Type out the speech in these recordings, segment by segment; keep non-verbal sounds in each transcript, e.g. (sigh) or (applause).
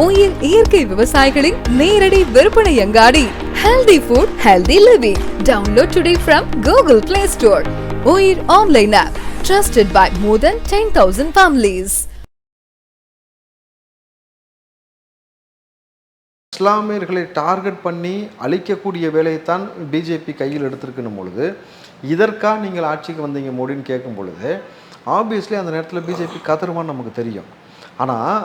Oil இயற்கை விவசாயிகளின் நேரடி விற்பனை அங்காடி. Healthy food healthy living download today from Google Play Store Oyil online app trusted by more than ten thousand families இஸ்லாமியர்களை target பண்ணி அழிக்கக்கூடிய வேலையைத்தான் பிஜேபி கையில் எடுத்திருக்கணும் பொழுது இதற்காக நீங்கள் ஆட்சிக்கு வந்தீங்க மோடின்னு கேட்கும் பொழுது ஆப்வியஸ்லி அந்த நேரத்தில் பிஜேபி கதருமான்னு நமக்கு தெரியும். ஆனால்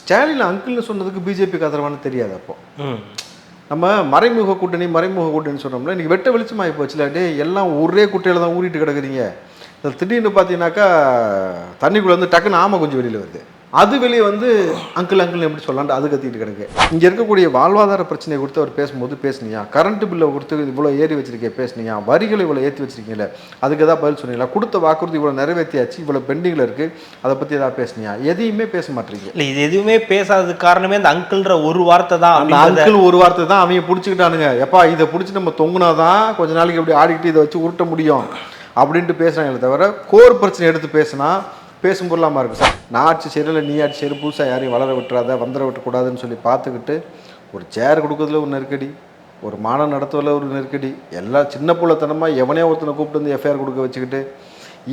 ஸ்டாலின் அங்கிள்னு சொன்னதுக்கு பிஜேபி கதருவான்னு தெரியாது அப்போ. நம்ம மறைமுக கூட்டணி மறைமுக கூட்டணி சொன்னோம்ல இன்னைக்கு வெட்ட வெளிச்சமாகி போச்சுல டே எல்லாம் ஒரே குட்டையில் தான் ஊறிட்டு கிடக்குறீங்க. திடீர்னு பார்த்தீங்கன்னாக்கா தண்ணிக்குள்ளே வந்து டக்குன்னு ஆமை கொஞ்சம் வெளியில் வருது. அது வெளியே வந்து அங்கிள் அங்கிள் எப்படி சொல்லலான்ட்டு அது கத்திட்டு கிடக்கு. இங்கே இருக்கக்கூடிய வாழ்வாதார பிரச்சனையை கொடுத்து அவர் பேசும்போது பேசுனியா? கரண்ட் பில்லை கொடுத்து இவ்வளோ ஏறி வச்சிருக்கே பேசுனியா? வரிகளை இவ்வளோ ஏற்றி வச்சிருக்கீங்களே? அதுக்கு ஏதாவது பதில் சொன்னீங்களா? கொடுத்த வாக்குறுதி இவ்வளோ நிறைவேற்றியாச்சு இவ்வளோ பெண்டிங்கில் இருக்குது அதை பற்றி ஏதாவது பேசுனியா? எதையுமே பேச மாட்டீங்க. இல்ல இது எதுவுமே பேசாததுக்கு காரணமே அந்த அங்கிள்ன்ற ஒரு வார்த்தை தான் அந்த அங்கிள் ஒரு வார்த்தை தான் அவங்க பிடிச்சிக்கிட்டானுங்க. எப்பா இதை பிடிச்சி நம்ம தொங்குனாதான் கொஞ்ச நாளைக்கு இப்படி ஆடிக்கிட்டு இதை வச்சு உருட்ட முடியும். அப்படின்ட்டு பேசுறாங்களே தவிர கோர் பிரச்சனை எடுத்து பேசினா பேசும் பொருளாமல் இருக்கும் சார். நான் ஆட்சி செய்யலை நீ ஆட்சி செய்யற புதுசாக யாரையும் வளர விட்டுறாத வந்துட விட்டக்கூடாதுன்னு சொல்லி பார்த்துக்கிட்டு ஒரு சேர் கொடுக்கறதுல ஒரு நெருக்கடி ஒரு மானம் நடத்துவதில் ஒரு நெருக்கடி எல்லா சின்ன புள்ளத்தனமாக எவனே ஒருத்தனை கூப்பிட்டு வந்து எஃப்ஐஆர் கொடுக்க வச்சுக்கிட்டு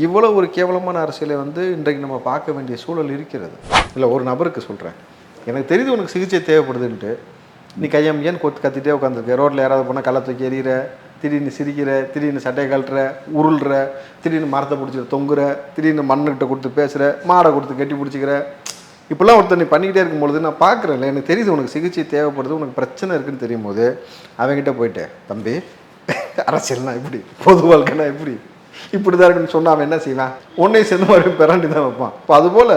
இவ்வளோ ஒரு கேவலமான அரசியலை வந்து இன்றைக்கு நம்ம பார்க்க வேண்டிய சூழல் இருக்கிறது. இல்லை ஒரு நபருக்கு சொல்கிறேன் எனக்கு தெரியுது உனக்கு சிகிச்சை தேவைப்படுதுன்ட்டு. நீ கையம் ஏன் கொத்து கத்திட்டே உட்காந்துருக்க ரோட்டில் யாராவது போனால் கள்ள தூக்கி எறிகிற திடீர்னு சிரிக்கிற திடீர்னு சட்டையை கழட்டுற உருள்ற திடீர்னு மரத்தை பிடிச்சிட்டு தொங்குற திடீர்னு மண்ணுக்கிட்ட கொடுத்து பேசுகிற மாடை கொடுத்து கட்டி பிடிச்சிக்கிற. இப்படிலாம் ஒருத்தர் நீ பண்ணிக்கிட்டே இருக்கும்பொழுது நான் பார்க்குறேன்ல எனக்கு தெரியுது உனக்கு சிகிச்சை தேவைப்படுது உனக்கு பிரச்சனை இருக்குன்னு தெரியும் போது அவங்ககிட்ட போயிட்டேன் தம்பி அரசியல்னா இப்படி பொது வாழ்க்கைனா இப்படி இப்படி தான் இருக்குன்னு சொன்னால் அவன் என்ன செய்வான்? உன்னையும் சேர்ந்து மாதிரி பிறண்டி தான் வைப்பான். இப்போ அதுபோல்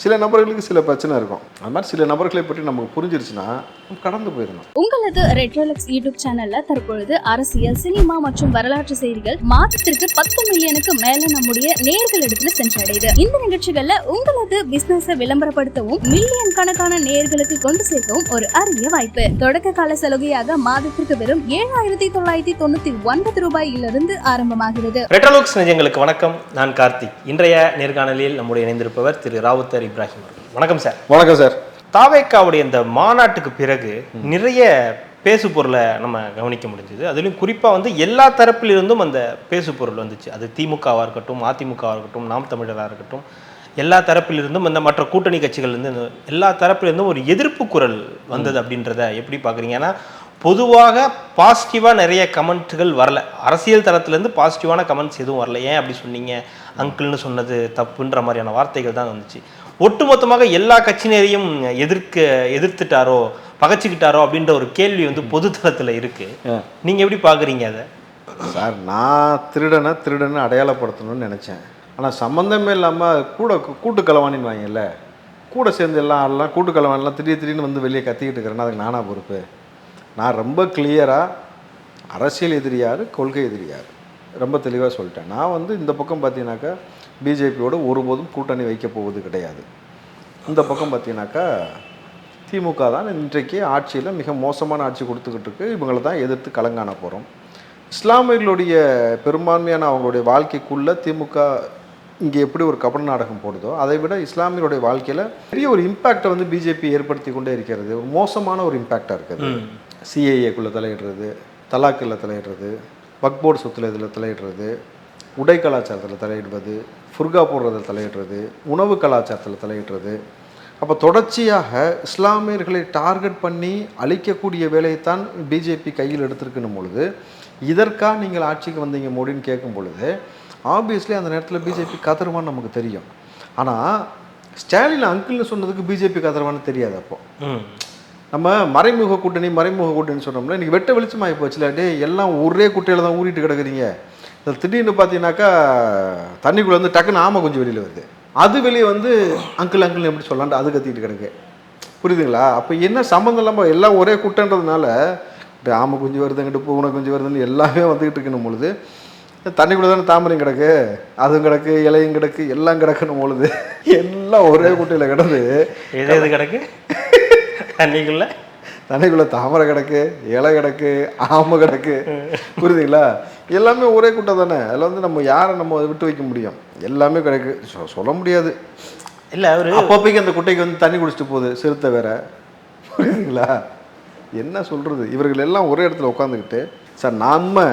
சில நபர்களுக்கு சில பிரச்சனை இருக்கும். அது மாதிரி சில நபர்களை பற்றி நமக்கு புரிஞ்சிருச்சுன்னா கடந்து போயிடணும். உங்களது ரெட்ரோலக்ஸ் யூடியூப் சேனல்ல தற்பொழுது அரசியல் சினிமா மற்றும் வரலாற்று செய்திகள் மாதத்திற்கு பத்து மில்லியனுக்கு மேல நம்முடைய நேர்களிடத்துல சென்றடையுது. இந்த நிகழ்ச்சிகள்ல உங்களது பிசினஸ விளம்பரப்படுத்தவும் மில்லியன் கணக்கான நேர்களுக்கு கொண்டு சேர்க்கவும் ஒரு அரிய வாய்ப்பு. தொடக்க கால சலுகையாக மாதத்திற்கு வெறும் ஏழாயிரத்தி தொள்ளாயிரத்தி தொண்ணூத்தி ஒன்பது ரூபாயிலிருந்து ஆரம்பமாகிறது. ரெட்ரோலுக்ஸ் நிஜங்களுக்கு வணக்கம். நான் கார்த்திக். இன்றைய நேர்காணலில் நம்முடைய இணைந்திருப்பவர் திரு ராவுத்தர் இப்ராஹிம் அவர்கள். வணக்கம் சார். வணக்கம் சார். தாவேக்காவுடைய இந்த மாநாட்டுக்கு பிறகு நிறைய பேசு பொருளை நம்ம கவனிக்க முடிஞ்சது. அதுலேயும் குறிப்பாக வந்து எல்லா தரப்பிலிருந்தும் அந்த பேசு பொருள் வந்துச்சு. அது திமுகவாக இருக்கட்டும் அதிமுகவாக இருக்கட்டும் நாம் தமிழராக இருக்கட்டும் எல்லா தரப்பிலிருந்தும் அந்த மற்ற கூட்டணி கட்சிகள் இருந்து இந்த எல்லா தரப்பிலிருந்தும் ஒரு எதிர்ப்பு குரல் வந்தது அப்படின்றத எப்படி பார்க்குறீங்க ஏன்னா பொதுவாக பாசிட்டிவாக நிறைய கமெண்ட்டுகள் வரல. அரசியல் தரத்துலேருந்து பாசிட்டிவான கமெண்ட்ஸ் எதுவும் வரல. ஏன் அப்படி சொன்னீங்க? அங்கிள்னு சொன்னது தப்புன்ற மாதிரியான வார்த்தைகள் தான் வந்துச்சு. ஒட்டுமொத்தமாக எல்லா கட்சியினரையும் எதிர்க்க எதிர்த்துட்டாரோ பகைச்சிக்கிட்டாரோ அப்படின்ற ஒரு கேள்வி வந்து பொது தளத்தில் இருக்கு. நீங்க எப்படி பார்க்குறீங்க அதை? சார் நான் திருடனை திருடனை அடையாளப்படுத்தணும்னு நினச்சேன். ஆனால் சம்மந்தமே இல்லாமல் கூட கூட்டு களவாணின்னு வாங்கல கூட சேர்ந்து எல்லாம் ஆடலாம் கூட்டு களவாணிலாம் திடீர் திடீர்னு வந்து வெளியே கத்திக்கிட்டு இருக்கிறேன்னா அதுக்கு நானா பொறுப்பு? நான் ரொம்ப கிளியராக அரசியல் எதிரி யார் கொள்கை எதிரி யார்? ரொம்ப தெளிவாக சொல்லிட்டேன். நான் வந்து இந்த பக்கம் பார்த்தீங்கன்னாக்கா பிஜேபியோட ஒருபோதும் கூட்டணி வைக்க போவது கிடையாது. இந்த பக்கம் பார்த்தீங்கன்னாக்கா திமுக தான் இன்றைக்கு ஆட்சியில் மிக மோசமான ஆட்சி கொடுத்துக்கிட்டு இருக்கு. இவங்களை தான் எதிர்த்து கலங்காண போகிறோம் இஸ்லாமியர்களுடைய பெரும்பான்மையான அவங்களுடைய வாழ்க்கைக்குள்ளே திமுக இங்கே எப்படி ஒரு கபட நாடகம் போடுதோ அதை விட இஸ்லாமியருடைய வாழ்க்கையில் பெரிய ஒரு இம்பேக்டை வந்து பிஜேபி ஏற்படுத்தி கொண்டே இருக்கிறது. ஒரு மோசமான ஒரு இம்பேக்டாக இருக்குது. சிஏஏக்குள்ளே தலையிடுறது தலாக்கில் தலையிடுறது வக்போர்டு சொத்துல இதில் தலையிடுறது உடை கலாச்சாரத்தில் தலையிடுவது ஃபுர்கா போடுறதில் தலையிடுறது உணவு கலாச்சாரத்தில் தலையிடுறது. அப்போ தொடர்ச்சியாக இஸ்லாமியர்களை டார்கெட் பண்ணி அழிக்கக்கூடிய வேலையைத்தான் பிஜேபி கையில் எடுத்திருக்கணும் பொழுது இதற்கா நீங்கள் ஆட்சிக்கு வந்தீங்க மோடின்னு கேட்கும் பொழுது ஆப்வியஸ்லி அந்த நேரத்தில் பிஜேபி கதருவான்னு நமக்கு தெரியும். ஆனால் ஸ்டாலின் அங்கிள்னு சொன்னதுக்கு பிஜேபி கதருவான்னு தெரியாது அப்போ. நம்ம மறைமுக கூட்டணி மறைமுக கூட்டணி சொன்னோம்ல இன்னைக்கு வெட்ட வெளிச்சமாகி போச்சுல டே எல்லாம் ஒரே குட்டையில் தான் ஊறிட்டு கிடக்குறீங்க. திடீர்னு பார்த்தீங்கன்னாக்கா தண்ணிக்குள்ளே வந்து டக்குன்னு ஆமை கொஞ்சம் வெளியில் வருது. அது வெளியே வந்து அங்கிள் அங்கிள் எப்படி சொல்லலான்ட்டு அது கத்திட்டு கிடக்கு. புரியுதுங்களா? அப்போ என்ன சம்மந்தம் இல்லாமல் எல்லாம் ஒரே குட்டைன்றதுனால இப்போ ஆமை குஞ்சு வருதுங்கிட்டு பூனை குஞ்சு வருதுன்னு எல்லாமே வந்துக்கிட்டு இருக்கணும் பொழுது தண்ணிக்குள்ளே தானே தாமரையும் கிடக்கு அதுவும் கிடக்கு இலையும் கிடக்கு எல்லாம் கிடக்குன்னு பொழுது எல்லாம் ஒரே குட்டையில் கிடந்து எது எது கிடக்கு? தண்ணிக்குள்ளே? தண்ணிக்குள்ள தாமரை கிடக்கு இலை கிடக்கு ஆமை கிடக்கு. புரியுதுங்களா? எல்லாமே ஒரே கூட்டம் தானே? அதில் வந்து நம்ம யாரை நம்ம விட்டு வைக்க முடியும்? எல்லாமே கிடக்கு. சொல்ல முடியாது. இல்ல அவரு அப்பப்போக்கு அந்த குட்டைக்கு வந்து தண்ணி குடிச்சிட்டு போகுது சிறுத்தை வேற. புரியுதுங்களா? என்ன சொல்றது? இவர்கள் எல்லாம் ஒரே இடத்துல உட்காந்துக்கிட்டு சார் நாம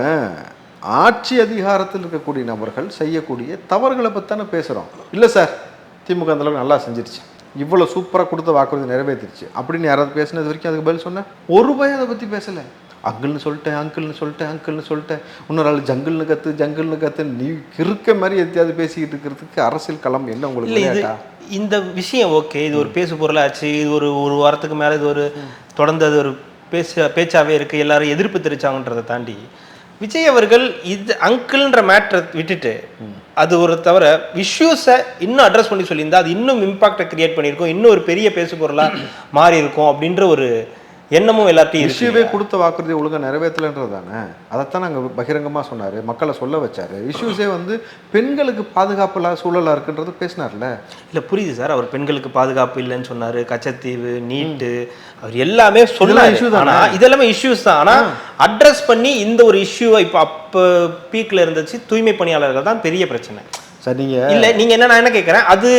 ஆட்சி அதிகாரத்தில் இருக்கக்கூடிய நபர்கள் செய்யக்கூடிய தவறுகளை பற்றி தானே பேசுகிறோம் இல்லை சார் திமுக அந்த அளவுக்கு நல்லா செஞ்சிருச்சு. இவ்வளோ சூப்பராக கொடுத்த வாக்குறுதி நிறைவேற்றிருச்சு. அப்படின்னு யாராவது பேசுனது வரைக்கும் அதுக்கு பதில் சொன்னேன். ஒரு ரூபாய் அதை பற்றி பேசலை. அங்கிள்னு சொல்லிட்டேன் அங்கிள்னு சொல்லிட்டேன் அங்கிள்னு சொல்லிட்டேன். இன்னொரு ஆள் ஜங்கிள்னு கத்து ஜங்கிள்னு கத்து. நீ இருக்க மாதிரி எத்தையாவது பேசிக்கிட்டு இருக்கிறதுக்கு அரசியல் களம் என்ன உங்களுக்கு? இந்த விஷயம் ஓகே. இது ஒரு பேசு பொருளாச்சு. இது ஒரு ஒரு வாரத்துக்கு மேல இது ஒரு தொடர்ந்து அது ஒரு பேச பேச்சாவே இருக்கு. எல்லாரும் எதிர்ப்பு தெரிவிச்சாங்கன்றதை தாண்டி விஜய் அவர்கள் இது அங்கிள்ன்ற மேட்ரை விட்டுட்டு அது ஒரு தவிர இஷ்யூஸை இன்னும் அட்ரஸ் பண்ணி சொல்லியிருந்தா அது இன்னும் இம்பாக்டை கிரியேட் பண்ணியிருக்கோம் இன்னும் ஒரு பெரிய பேசு பொருளாக மாறி இருக்கும் அப்படின்ற ஒரு எண்ணமும் எல்லார்ட்டையும் இஷ்யூவே கொடுத்த வாக்குறுதி ஒழுங்கா நிறைவேற்றலைன்றது தானே அதைத்தான் நாங்கள் பகிரங்கமாக சொன்னார் மக்களை சொல்ல வச்சாரு. இஷ்யூஸே வந்து பெண்களுக்கு பாதுகாப்பு சூழலாக இருக்குன்றது பேசினார்ல? இல்ல புரியுது சார். அவர் பெண்களுக்கு பாதுகாப்பு இல்லைன்னு சொன்னாரு. கச்சத்தீவு நீட்டு அவர் எல்லாமே சொன்னாரு. issue தானே? இதெல்லாமே இஷ்யூஸ் தான். ஆனா அட்ரஸ் பண்ணி இந்த ஒரு இஷ்யூவை இப்ப அப்ப பீக்ல இருந்துச்சு. தூய்மை பணியாளர்கள் தான் பெரிய பிரச்சனை. சார் நீங்கள் இல்ல நீங்க என்ன நான் என்ன கேட்கறேன் அது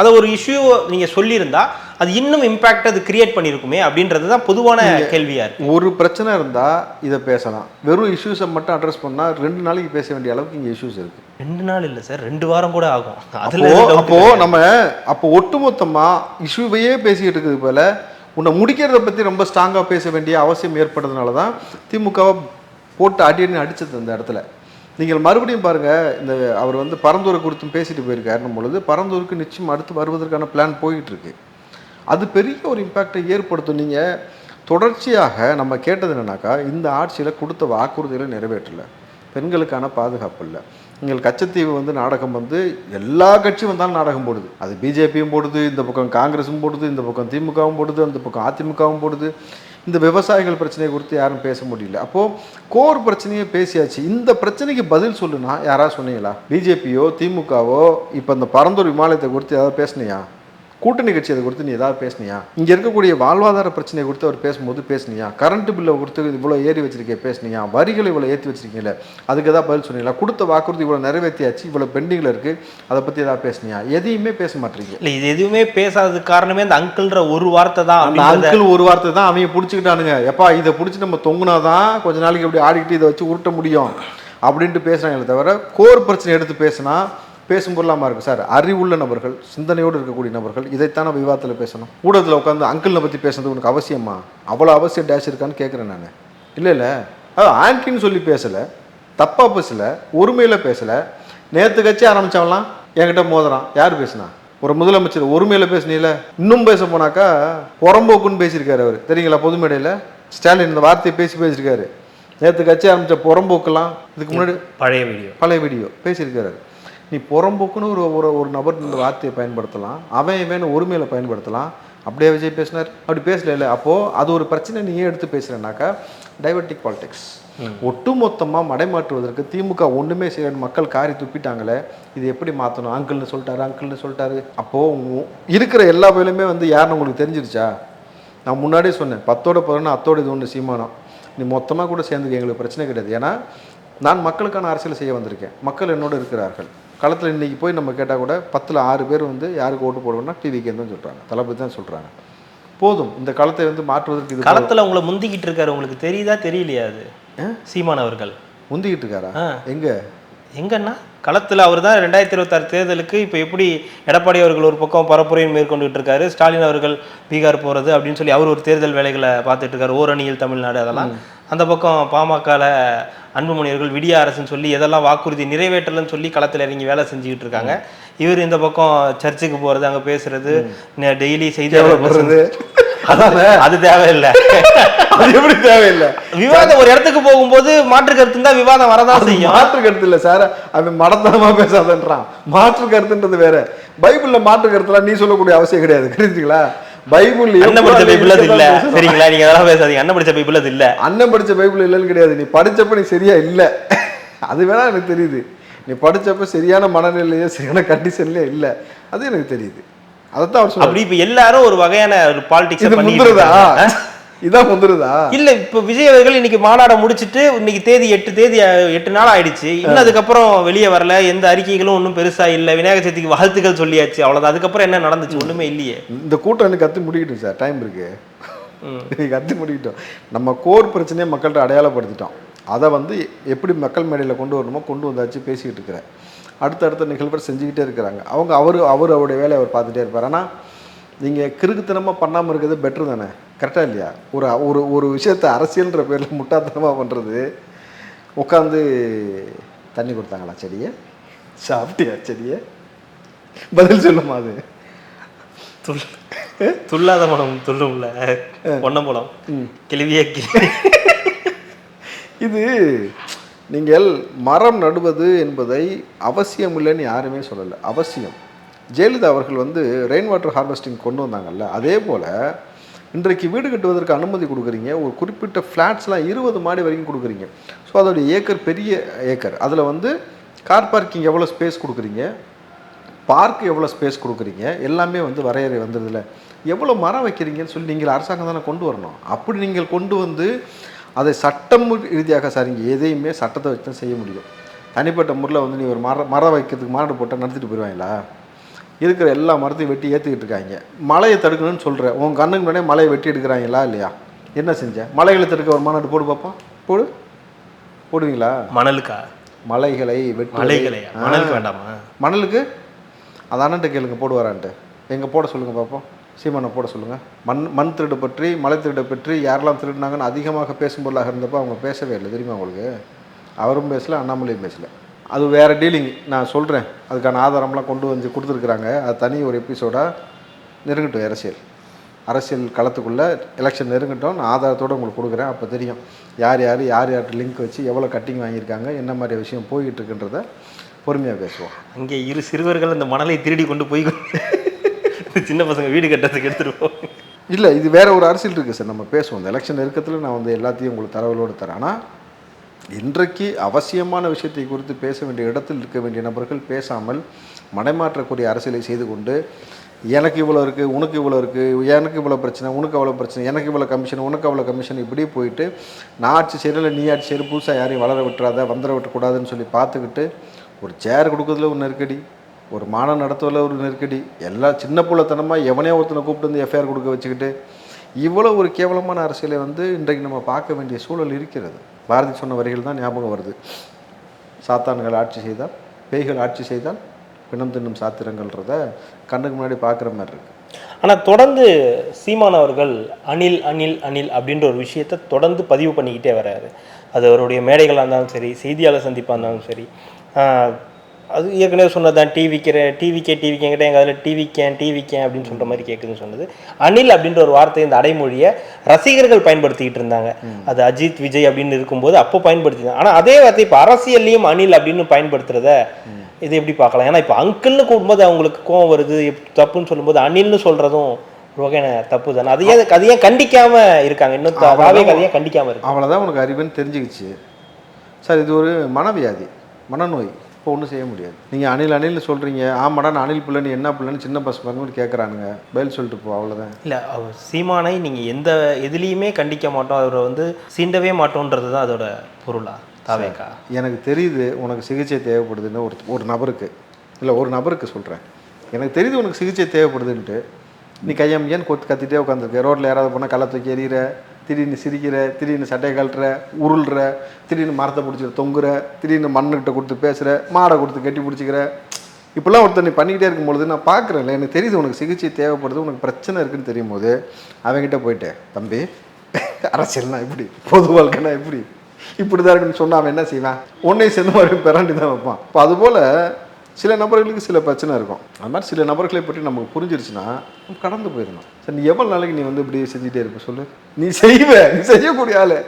அத ஒரு இஷ்யூ நீங்க சொல்லியிருந்தா அது இன்னும் இம்பாக்ட் அது கிரியேட் பண்ணிருக்குமே அப்படின்றது தான் பொதுவான கேள்வியா இருக்கு. ஒரு பிரச்சனை இருந்தால் இதை பேசலாம். வெறும் இஷ்யூஸை மட்டும் அட்ரஸ் பண்ணால் ரெண்டு நாளைக்கு பேச வேண்டிய அளவுக்கு இங்கே இஷ்யூஸ் இருக்குது ரெண்டு நாள் இல்ல சார் ரெண்டு வாரம் கூட ஆகும். அதுல அப்போ. நம்ம அப்போ ஒட்டுமொத்தமா இஷ்யூவையே பேசிக்கிட்டு இருக்குது போல உன்னை முடிக்கிறத பத்தி ரொம்ப ஸ்ட்ராங்கா பேச வேண்டிய அவசியம் ஏற்பட்டதுனால தான் திமுகவை போட்டு அடி அடி அடிச்சது அந்த இடத்துல. நீங்கள் மறுபடியும் பாருங்க இந்த அவர் வந்து பரந்தூரை குறித்தும் பேசிட்டு போயிருக்காருன்னும் பொழுது பரந்தூருக்கு நிச்சயம் அடுத்து வருவதற்கான பிளான் போயிட்டு இருக்கு. அது பெரிய ஒரு இம்பேக்டை ஏற்படுத்தும். நீங்கள் தொடர்ச்சியாக நம்ம கேட்டது என்னன்னாக்கா இந்த ஆட்சியில் கொடுத்த வாக்குறுதிகளை நிறைவேற்றலை. பெண்களுக்கான பாதுகாப்பு இல்லை. நீங்கள் கச்சத்தீவு வந்து நாடகம் வந்து எல்லா கட்சியும் வந்தாலும் நாடகம் போடுது. அது பிஜேபியும் போடுது இந்த பக்கம் காங்கிரஸும் போடுது இந்த பக்கம் திமுகவும் போடுது அந்த பக்கம் அதிமுகவும் போடுது. இந்த விவசாயிகள் பிரச்சனையை குறித்து யாரும் பேச முடியல. அப்போது கோர் பிரச்சனையை பேசியாச்சு. இந்த பிரச்சனைக்கு பதில் சொல்லுனா யாராவது சொன்னீங்களா? பிஜேபியோ திமுகவோ இப்போ இந்த பரந்தூர் விமானத்தை குறித்து ஏதாவது பேசுனியா? கூட்டணி கட்சி அதை குறித்து நீ ஏதாவது பேசுனியா? இங்கே இருக்கக்கூடிய வாழ்வாதார பிரச்சனையை குறித்து அவர் பேசும்போது பேசுனியா? கரண்ட் பில்லை கொடுத்து இவ்வளோ ஏறி வச்சிருக்கே பேசுனியா? வரிகளை இவ்வளோ ஏற்றி வச்சிருக்கீங்களே அதுக்கு ஏதாவது பதில் சொன்னீங்களா? கொடுத்த வாக்குறுதி இவ்வளோ நிறைவேற்றியாச்சு இவ்வளோ பெண்டிங்கில் இருக்குது அதை பற்றி ஏதாவது பேசுனியா? எதையுமே பேச மாட்டீங்க. இல்ல இது எதுவுமே பேசாததுக்கு காரணமே அந்த அங்கிள்ன்ற ஒரு வார்த்தை தான் அந்த அங்கிள் ஒரு வார்த்தை தான் அவங்க பிடிச்சிக்கிட்டானுங்க. எப்பா இதை பிடிச்சி நம்ம தொங்குனாதான் கொஞ்ச நாளைக்கு இப்படி ஆடிக்கிட்டு இதை வச்சு உருட்ட முடியும் அப்படின்ட்டு பேசுகிறாங்களே தவிர கோர் பிரச்சனை எடுத்து பேசினா பேசும் பொருளாமல் இருக்கும் சார். அறிவுள்ள நபர்கள் சிந்தனையோடு இருக்கக்கூடிய நபர்கள் இதைத்தானே விவாதத்தில் பேசணும். ஊடகத்தில் உட்காந்து அங்கிளினை பற்றி பேசுறது உனக்கு அவசியமா? அவ்வளோ அவசியம் டேஷ் இருக்கான்னு கேட்குறேன் நான். இல்லை இல்லை. அது ஆன்டின்னு சொல்லி பேசலை தப்பாக பேசலை ஒருமையில் பேசலை. நேற்று கட்சி ஆரம்பித்தவன்லாம் என்கிட்ட மோதுறான். யார் பேசுனா? ஒரு முதலமைச்சர் ஒருமையில் பேசுனீல. இன்னும் பேச போனாக்கா புறம்போக்குன்னு பேசியிருக்காரு அவர். தெரியுங்களா பொது மேடையில்? ஸ்டாலின் இந்த வார்த்தையை பேசி பேசியிருக்காரு. நேற்று கட்சி ஆரம்பித்த புறம்போக்கெல்லாம் இதுக்கு முன்னாடி பழைய வீடியோ. பழைய வீடியோ பேசியிருக்காரு நீ புறம்போக்குன்னு ஒரு ஒரு ஒரு நபர் இந்த வார்த்தையை பயன்படுத்தலாம். அவன் இவன் ஒருமையில் பயன்படுத்தலாம். அப்படியே விஜய் பேசினார். அப்படி பேசல இல்லை அப்போது அது ஒரு பிரச்சனை நீ ஏன் எடுத்து பேசுகிறேன்னாக்கா டைவர்டிக் பாலிடிக்ஸ் ஒட்டுமொத்தமாக மடைமாற்றுவதற்கு திமுக ஒன்றுமே செய்ய மக்கள் காரி துப்பிட்டாங்களே இது எப்படி மாற்றணும் அங்கிள்னு சொல்லிட்டாரு அங்கிள்னு சொல்லிட்டாரு. அப்போது இருக்கிற எல்லா வயலுமே வந்து யாருன்னு உங்களுக்கு தெரிஞ்சிருச்சா? நான் முன்னாடியே சொன்னேன் பத்தோட பதினொன்று அத்தோட இது ஒன்று சீமானம். நீ மொத்தமாக கூட சேர்ந்துக்க எங்களுக்கு பிரச்சனை கிடையாது. ஏன்னா நான் மக்களுக்கான அரசியல் செய்ய வந்திருக்கேன். மக்கள் என்னோட இருக்கிறார்கள். களத்தில் இன்னைக்கு போய் நம்ம கேட்டால் கூட பத்தில் ஆறு பேர் வந்து யாருக்கு ஓட்டு போடுவோம்னா டிவிக்கு தான் சொல்கிறாங்க தளபதி தான் சொல்கிறாங்க போதும். இந்த களத்தை வந்து மாற்றுவதற்கு இது. களத்துல உங்களை முந்திக்கிட்டு இருக்காரு உங்களுக்கு தெரியுதா தெரியலையா அது? சீமான் அவர்கள். முந்திக்கிட்டு இருக்காரா. எங்க? எங்கன்னா களத்துல அவர் தான் ரெண்டாயிரத்தி இருபத்தாறு தேர்தலுக்கு இப்போ எப்படி எடப்பாடி அவர்கள் ஒரு பக்கம் பரப்புரையும் மேற்கொண்டுட்டு இருக்காரு ஸ்டாலின் அவர்கள் பீகார் போறது அப்படின்னு சொல்லி அவர் ஒரு தேர்தல் வேலைகளை பார்த்துட்டு இருக்காரு ஓரணியில் தமிழ்நாடு அதெல்லாம். அந்த பக்கம் பாமகல அன்புமணி அவர்கள் விடிய அரசுன்னு சொல்லி எதெல்லாம் வாக்குறுதி நிறைவேற்றலன்னு சொல்லி களத்துல இறங்கி வேலை செஞ்சுக்கிட்டு இருக்காங்க இவர் இந்த பக்கம் சர்ச்சுக்கு போறது அங்க பேசுறது டெய்லி செய்தி கேவலப்படுறது அதானே அது தேவையில்லை. அது எப்படி தேவையில்லை? விவாதம் ஒரு இடத்துக்கு போகும்போது மாற்று கருத்து இருந்தா விவாதம் வரதான் அது செய்யும். மாற்று கருத்து இல்லை சார். அவன் மடத்தனமா பேசாதன்றான். மாற்று கருத்துன்றது வேற. பைபிள்ல மாற்று கருத்துலாம் நீ சொல்லக்கூடிய அவசியம் கிடையாது. புரியுதுங்களா பைபிள் அண்ணன் படிச்ச பைபிள் அது இல்ல. சரி சரிங்களா? நீங்க அதெல்லாம் பேசாதீங்க. அண்ணன் படிச்ச பைபிள் அது இல்ல. அண்ணன் படிச்ச பைபிள் இல்லைன்னு கிடையாது. நீ படிச்சப்ப நீ சரியா இல்ல. அது வேணா எனக்கு தெரியுது. நீ படிச்சப்ப சரியான மனநிலையோ சரியான கண்டிஷன்லயே இல்ல. அது எனக்கு தெரியுது. அதைத்தான் அவர் அப்படி இப்ப எல்லாரும் ஒரு வகையான ஒரு பாலிடிக்ஸ் இருக்காங்க. (laughs) இதான் வந்துருதா இல்ல இப்ப விஜய் அவர்கள் இன்னைக்கு மாநாட முடிச்சிட்டு இன்னைக்கு தேதி எட்டு தேதி எட்டு நாள் ஆயிடுச்சு. இன்னும் அதுக்கப்புறம் வெளியே வரல. எந்த அறிக்கைகளும் ஒன்றும் பெருசா இல்ல. விநாயகர் சதுர்த்திக்கு வாழ்த்துக்கள் சொல்லியாச்சு. அவ்வளவுதான். அதுக்கப்புறம் என்ன நடந்துச்சு? ஒண்ணுமே இல்லையே. இந்த கூட்டம் எனக்கு கத்து முடிக்கட்டும் சார். டைம் இருக்கு. இன்னைக்கு (laughs) கத்து முடிக்கட்டும். நம்ம கோர் பிரச்சனையை மக்கள்கிட்ட அடையாளப்படுத்திட்டோம். அதை வந்து எப்படி மக்கள் மேடையில் கொண்டு வரணுமோ கொண்டு வந்தாச்சு பேசிக்கிட்டு இருக்கிறேன். அடுத்தடுத்த நிகழ்வுகள் செஞ்சுக்கிட்டே இருக்கிறாங்க. அவங்க அவர் அவர் அவருடைய வேலையை அவர் பார்த்துட்டே இருப்பார். ஆனால் நீங்கள் கிறுக்குத்தனமாக பண்ணாமல் இருக்கிறது பெட்ரு தானே? கரெக்டாக இல்லையா? ஒரு ஒரு ஒரு விஷயத்தை அரசியல்ன்ற பேரில் முட்டாத்தனமாக பண்ணுறது உட்காந்து தண்ணி கொடுத்தாங்களா செடியை? சாப்பிட்டியா செடியை? பதில் சொல்லுமா அது? துள் துள்ளாத மனம் துள்ளும்ல? பொன்னம்பலம் கிளவியே இது நீங்கள் மரம் நடுவது என்பதை அவசியம் இல்லைன்னு யாருமே சொல்லலை. அவசியம். ஜெயலலிதா அவர்கள் வந்து ரெயின் வாட்டர் ஹார்வெஸ்டிங் கொண்டு வந்தாங்கல்ல அதே போல் இன்றைக்கு வீடு கட்டுவதற்கு அனுமதி கொடுக்குறீங்க ஒரு குறிப்பிட்ட ஃப்ளாட்ஸ்லாம் இருபது மாடி வரைக்கும் கொடுக்குறீங்க. ஸோ அதோடைய ஏக்கர் பெரிய ஏக்கர் அதில் வந்து கார் பார்க்கிங் எவ்வளோ ஸ்பேஸ் கொடுக்குறீங்க பார்க் எவ்வளோ ஸ்பேஸ் கொடுக்குறீங்க எல்லாமே வந்து வரையறை வந்துடுதுல எவ்வளோ மரம் வைக்கிறீங்கன்னு சொல்லி நீங்கள் அரசாங்கம் தானே கொண்டு வரணும். அப்படி நீங்கள் கொண்டு வந்து அதை சட்டம் ரீதியாக சரிங்க எதையுமே சட்டத்தை வச்சு தான் செய்ய முடியும். தனிப்பட்ட முறையில் வந்து நீ ஒரு மரம் மரம் வைக்கிறதுக்கு மாநாடு போட்டால் நடத்திட்டு போயிடுவாங்களா இருக்கிற எல்லா மரத்தையும் வெட்டி ஏற்றிக்கிட்டு இருக்காங்க. மழையை தடுக்கணும்னு சொல்கிறேன் உன் கண்ணுக்கு முன்னாடியே மலையை வெட்டி எடுக்கிறாங்களா இல்லையா? என்ன செஞ்ச? மலைகளை தடுக்க ஒரு மாநாடு போடு பார்ப்போம் போடு. போடுவீங்களா? மணலுக்கா? மலைகளை வெட்டி மலைகளையா? மணலுக்கு வேண்டாமா? மணலுக்கு? அது அண்ணன்ட்ட கேளுங்க போடுவாரான்ட்டு. எங்கே போட சொல்லுங்கள் பார்ப்போம் சீமானை போட சொல்லுங்கள் மண் மண் திருடு பற்றி மலை திருடு பற்றி யாரெல்லாம் திருடினாங்கன்னு அதிகமாக பேசும் பொருளாக இருந்தப்போ அவங்க பேசவே இல்லை. தெரியுமா உங்களுக்கு? அவரும் பேசலை அண்ணாமலையும் பேசலை. அது வேறு டீலிங் நான் சொல்கிறேன் அதுக்கான ஆதாரம்லாம் கொண்டு வந்து கொடுத்துருக்குறாங்க. அது தனி ஒரு எபிசோடாக நெருங்கட்டும் அரசியல். அரசியல் களத்துக்குள்ளே எலெக்ஷன் நெருங்கட்டும். நான் ஆதாரத்தோடு உங்களுக்கு கொடுக்குறேன். அப்போ தெரியும். யார் யார் யார் யார்கிட்ட லிங்க் வச்சு எவ்வளோ கட்டிங் வாங்கியிருக்காங்க என்ன மாதிரி விஷயம் போய்கிட்டு இருக்குன்றத பொறுமையாக பேசுவோம். அங்கே இரு சிறுவர்கள் அந்த மணலை திருடி கொண்டு போய் (laughs) சின்ன பசங்க வீடு கட்டுறதுக்கு எடுத்துருவோம் இல்லை இது வேற ஒரு அரசியல் இருக்குது சார். நம்ம பேசுவோம். இந்த எலெக்ஷன் நெருக்கத்தில் நான் வந்து எல்லாத்தையும் உங்களுக்கு தரவலோடு தரேன். ஆனால் இன்றைக்கு அவசியமான விஷயத்தை குறித்து பேச வேண்டிய இடத்தில் இருக்க வேண்டிய நபர்கள் பேசாமல் மடைமாற்றக்கூடிய அரசியலை செய்து கொண்டு எனக்கு இவ்வளோ இருக்குது உனக்கு இவ்வளோ இருக்குது எனக்கு இவ்வளோ பிரச்சனை உனக்கு அவ்வளோ பிரச்சனை எனக்கு இவ்வளோ கமிஷன் உனக்கு அவ்வளோ கமிஷன் இப்படி போயிட்டு நான் ஆட்சி செய்யல நீ ஆட்சி சரி புதுசாக யாரையும் வளர விட்டுறாத வந்துட விட்டக்கூடாதுன்னு சொல்லி பார்த்துக்கிட்டு ஒரு சேர் கொடுக்குறதுல ஒரு நெருக்கடி ஒரு மானம் நடத்துவதில் ஒரு நெருக்கடி. எல்லா சின்ன புள்ளத்தனமாக எவனே ஒருத்தனை கூப்பிட்டு வந்து எஃப்ஐஆர் கொடுக்க வச்சுக்கிட்டு இவ்வளோ ஒரு கேவலமான அரசியலை வந்து இன்றைக்கு நம்ம பார்க்க வேண்டிய சூழல் இருக்கிறது. பாரதி சொன்ன வரிகள் தான் ஞாபகம் வருது. சாத்தான்கள் ஆட்சி செய்தால் பேய்கள் ஆட்சி செய்தால் பிணம் தின்னும் சாத்திரங்கள்ன்றத கண்ணுக்கு முன்னாடி பார்க்குற மாதிரி இருக்குது ஆனால் தொடர்ந்து சீமான் அவர்கள் அணில் அனில் அணில் அப்படின்ற ஒரு விஷயத்தை தொடர்ந்து பதிவு பண்ணிக்கிட்டே வராரு அது அவருடைய மேடைகளாக இருந்தாலும் சரி செய்தியாளர் சந்திப்பாக இருந்தாலும் சரி அது ஏற்கனவே சொன்னதான் டிவிக்கிற டிவிக்கே டிவிக்கே என்கிட்ட எங்கள் அதில் டிவிக்கேன் டிவிக்கேன் அப்படின்னு சொல்கிற மாதிரி கேட்குதுன்னு சொன்னது. அனில் அப்படின்ற ஒரு வார்த்தை இந்த அடைமொழியை ரசிகர்கள் பயன்படுத்திக்கிட்டு இருந்தாங்க. அது அஜித் விஜய் அப்படின்னு இருக்கும்போது அப்போ பயன்படுத்தினாங்க ஆனால் அதே வார்த்தை இப்போ அரசியல்லையும் அனில் அப்படின்னு பயன்படுத்துறத இது எப்படி பார்க்கலாம்? ஏன்னா இப்போ அங்கிள்னு கூடும்போது அவங்களுக்கு கோவம் வருது தப்புன்னு சொல்லும்போது அணில்னு சொல்றதும் ஒரு வகையான தப்பு தானே அது ஏன் அது ஏன் கண்டிக்காம இருக்காங்க? இன்னும் ராவே அதை ஏன் கண்டிக்காம இருக்கு? அவ்வளோதான் உனக்கு அறிவுன்னு தெரிஞ்சுக்கிச்சு. சார் இது ஒரு மனவியாதி மனநோய். இப்போ ஒன்றும் செய்ய முடியாது. நீங்கள் அணில் அணில்னு சொல்கிறீங்க ஆமாடா நான் அணில் பிள்ளைன்னு என்ன பிள்ளைன்னு சின்ன பசங்க கேட்குறானுங்க பதில் சொல்லிட்டு போ அவ்வளோதான் இல்ல அவர் சீமானை நீங்க எந்த எதுலேயுமே கண்டிக்க மாட்டோம். அவரை வந்து சீண்டவே மாட்டோன்றது தான் அதோட பொருளா தாவேக்கா? எனக்கு தெரியுது உனக்கு சிகிச்சை தேவைப்படுதுன்னு ஒரு ஒரு நபருக்கு. இல்லை ஒரு நபருக்கு சொல்கிறேன் எனக்கு தெரியுது உனக்கு சிகிச்சை தேவைப்படுதுன்ட்டு. நீ கையம்மியான்னு கொத்து கத்திட்டே உட்காந்துருக்க ரோட்டில் யாராவது போனால் கள்ள தூக்கி எறிகிற திடீர்னு சிரிக்கிற திடீர்னு சட்டையை கழட்டுற உருள்ற திடீர்னு மரத்தை பிடிச்சிட்டு தொங்குற திடீர்னு மண்ணுக்கிட்ட கொடுத்து பேசுகிற மாடை கொடுத்து கட்டி பிடிச்சிக்கிற. இப்படிலாம் ஒருத்தர் நீ பண்ணிக்கிட்டே இருக்கும்பொழுது நான் பார்க்குறேன்ல எனக்கு தெரியுது உனக்கு சிகிச்சை தேவைப்படுது உனக்கு பிரச்சனை இருக்குன்னு தெரியும் போது அவங்ககிட்ட போயிட்டேன் தம்பி அரசியல்னா இப்படி பொது வாழ்க்கைனா இப்படி இப்படி தான் இருக்குன்னு சொன்னால் அவன் என்ன செய்வான்? உன்னையும் சேர்ந்து மறுபடியும் பிறண்டி தான் வைப்பான். இப்போ அதுபோல் சில நபர்களுக்கு சில பிரச்சனை இருக்கும். அது மாதிரி சில நபர்களை பற்றி நமக்கு புரிஞ்சிருச்சுன்னா நம்ம கடந்து போயிடணும். சரி நீ எவ்வளோ நாளைக்கு நீ வந்து இப்படி செஞ்சுட்டே இருப்ப சொல்லு? நீ செய்வ நீ செய்யக்கூடிய ஆளு.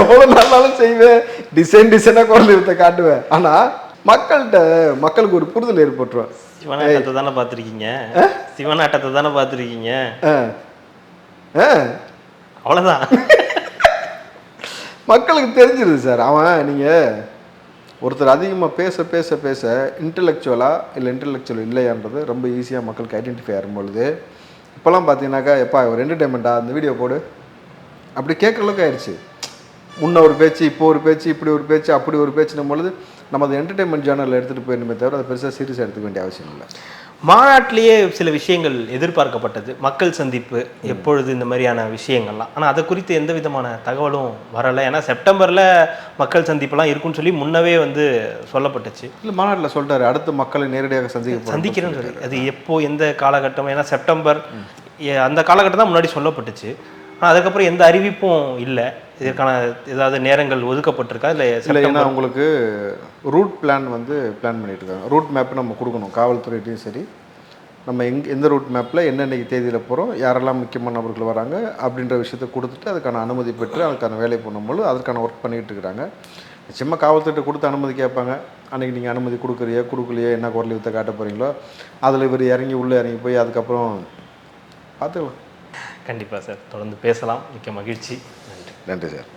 எவ்வளோ நாளாலும் செய்வேன் டிசைன் டிசைனாக இருத்த காட்டுவேன் ஆனால் மக்கள்கிட்ட மக்களுக்கு ஒரு புரிதல் ஏற்பட்டுரும். சிவனாட்டத்தை தானே பார்த்துருக்கீங்க? சிவனாட்டத்தை தானே பார்த்துருக்கீங்க? அவ்வளவுதான். மக்களுக்கு தெரிஞ்சிருது சார். அவன் நீங்கள் ஒருத்தர் அதிகமாக பேச பேச பேச இன்டலெக்சுவலாக இல்லை இன்டலெக்சுவல் இல்லையான்றது ரொம்ப ஈஸியாக மக்களுக்கு ஐடென்டிஃபை ஆகும் பொழுது இப்போலாம் பார்த்தீங்கன்னாக்கா எப்பா ஒரு என்டர்டெயின்மெண்ட்டாக அந்த வீடியோ போடு. அப்படி கேட்குற அளவுக்கு ஆயிடுச்சு முன்ன ஒரு பேச்சு இப்போ ஒரு பேச்சு இப்படி ஒரு பேச்சு அப்படி ஒரு பேச்சுன்னும் பொழுது நம்ம அதை என்டர்டைன்மெண்ட் ஜேர்னலில் எடுத்துகிட்டு போயிருந்தோமே தவிர அதை பெருசாக சீரியஸாக எடுத்துக்க வேண்டிய அவசியம் இல்லை. மாநாட்டிலேயே சில விஷயங்கள் எதிர்பார்க்கப்பட்டது. மக்கள் சந்திப்பு எப்பொழுது இந்த மாதிரியான விஷயங்கள்லாம். ஆனால் அதை குறித்து எந்த விதமான தகவலும் வரலை. ஏன்னா செப்டம்பரில் மக்கள் சந்திப்புலாம் இருக்குன்னு சொல்லி முன்னவே வந்து சொல்லப்பட்டுச்சு. இல்லை மாநாட்டில் சொல்லிட்டாரு அடுத்து மக்களை நேரடியாக சந்திக்க சந்திக்கிறேன்னு சொல்லி அது எப்போ எந்த காலகட்டம்? ஏன்னா செப்டம்பர் அந்த காலகட்டம் தான் முன்னாடி சொல்லப்பட்டுச்சு. ஆனால் அதுக்கப்புறம் எந்த அறிவிப்பும் இல்லை. இதற்கான ஏதாவது நேரங்கள் ஒதுக்கப்பட்டிருக்கா? இல்லை இல்லை ஏன்னா உங்களுக்கு ரூட் பிளான் வந்து பிளான் பண்ணிட்டு இருக்காங்க ரூட் மேப் நம்ம கொடுக்கணும் காவல்துறையிட்டையும் சரி. நம்ம எங் எந்த ரூட் மேப்பில் என்னென்னைக்கு தேதியில் போகிறோம் யாரெல்லாம் முக்கியமான நபர்கள் வராங்க அப்படின்ற விஷயத்தை கொடுத்துட்டு அதுக்கான அனுமதி பெற்று அதுக்கான வேலை பண்ணும்போது அதுக்கான ஒர்க் பண்ணிகிட்டு இருக்கிறாங்க. நிச்சயமாக காவல்துறை கொடுத்து அனுமதி கேட்பாங்க. அன்றைக்கி நீங்கள் அனுமதி கொடுக்குறியோ கொடுக்கலையோ என்ன குரல் வித்தை காட்ட போகிறீங்களோ அதில் இவர் இறங்கி உள்ளே இறங்கி போய் அதுக்கப்புறம் பார்த்துக்கலாம். கண்டிப்பாக சார். தொடர்ந்து பேசலாம். மிக்க மகிழ்ச்சி. நன்றி சார்.